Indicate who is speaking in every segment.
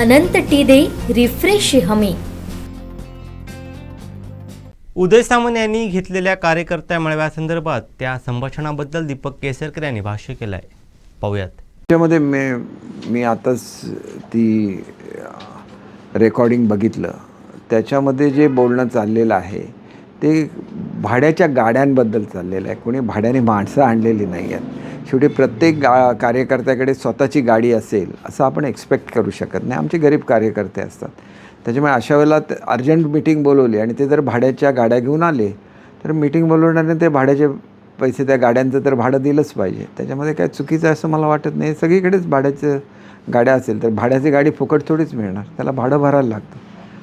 Speaker 1: अनंत T दे refresh हमी.
Speaker 2: उदय सामंत यांनी घेतलेल्या कार्यकर्त्या मेळाव्यासंदर्भात त्या संभाषणाबद्दल दीपक केसरकर यांनी भाष्य केलं आहे पाहूयात.
Speaker 3: त्याच्यामध्ये मी मी आताच ती रेकॉर्डिंग बघितलं. त्याच्यामध्ये जे बोलणं चाललेलं आहे ते भाड्याच्या गाड्यांबद्दल चाललेलं आहे. कोणी भाड्याने माणसं आणलेली नाही आहेत. शेवटी प्रत्येक गा कार्यकर्त्याकडे स्वतःची गाडी असेल असं आपण एक्सपेक्ट करू शकत नाही. आमचे गरीब कार्यकर्ते असतात. त्याच्यामुळे अशा वेळेला अर्जंट मिटिंग बोलवली आणि ते जर भाड्याच्या गाड्या घेऊन आले तर मिटिंग बोलवण्याने ते भाड्याचे पैसे त्या गाड्यांचं तर भाडं दिलंच पाहिजे. त्याच्यामध्ये काय चुकीचं आहे असं मला वाटत नाही. सगळीकडेच भाड्याचं गाड्या असेल तर भाड्याची गाडी फुकट थोडीच मिळणार. त्याला भाडं भरायला लागतं.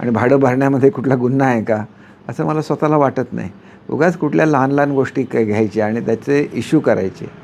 Speaker 3: आणि भाडं भरण्यामध्ये कुठला गुन्हा आहे का असं मला स्वतःला वाटत नाही. उगाच कुठल्या लहान लहान गोष्टी काय घ्यायच्या आणि त्याचे इश्यू करायचे.